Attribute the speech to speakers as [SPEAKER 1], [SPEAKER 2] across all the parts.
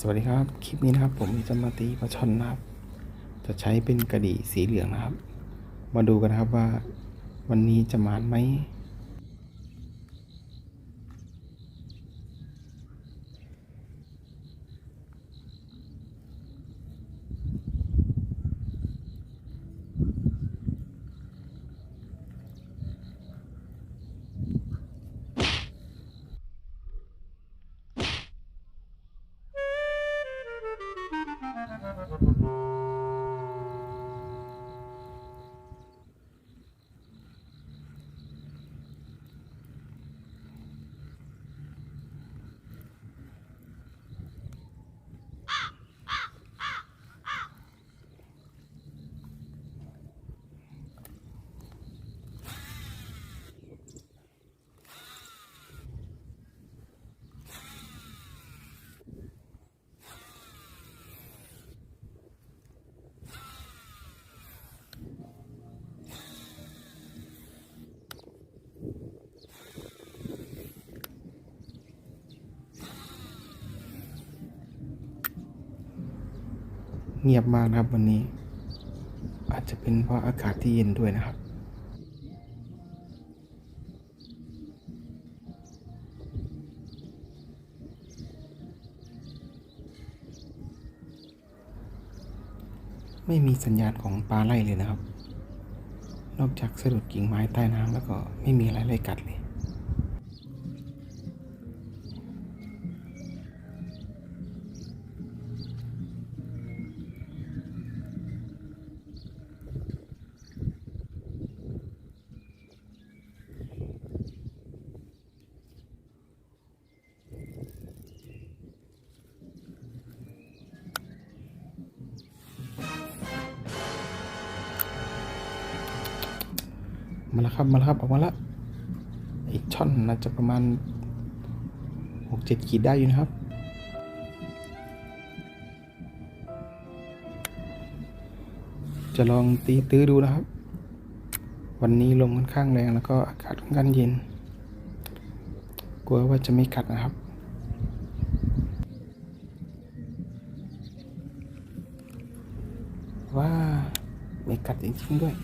[SPEAKER 1] สวัสดีครับ คลิปนี้นะครับ ผมจะมาตีปลาช่อนนะครับ จะใช้เป็นกระดี่สีเหลืองนะครับ มาดูกันนะครับว่าวันนี้จะมานไหม เงียบมากนะครับวันนี้ อาจจะเป็นเพราะอากาศที่เย็นด้วยนะครับ ไม่มีสัญญาณของปลาไล่เลยนะครับ นอกจากสะดุดกิ่งไม้ใต้น้ำแล้วก็ไม่มีอะไรไล่กัดเลย มาแล้วครับมาแล้วครับออกมาแล้วไอช่อนน่าจะประมาณหกเจ็ดขีดได้อยู่นะครับ จะลองตีตื้อดูนะครับ วันนี้ลมค่อนข้างแรงแล้วก็อากาศค่อนข้างเย็น กลัวว่าจะไม่กัดนะครับว่าไม่กัดจริงๆด้วย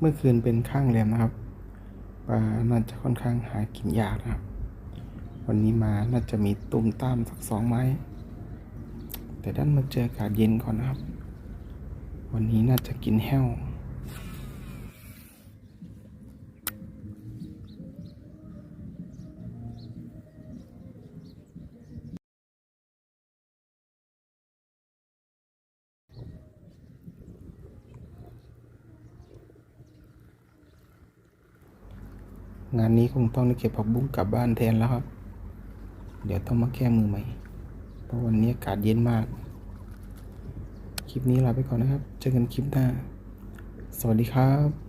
[SPEAKER 1] เมื่อคืนเป็นข้างแรมนะครับปลาน่าจะค่อนข้างหากินยากนะครับ วันนี้มาน่าจะมีตุ่มตามสักสองไม้ แต่ด้านมาเจออากาศเย็นก่อนนะครับ วันนี้น่าจะกินแห้ว งานนี้คงต้องนึกเก็บผักบุ้งกลับบ้านแทนแล้วครับ เดี๋ยวต้องมาแก้มือใหม่ เพราะวันนี้อากาศเย็นมาก คลิปนี้ลาไปก่อนนะครับ เจอกันคลิปหน้า สวัสดีครับ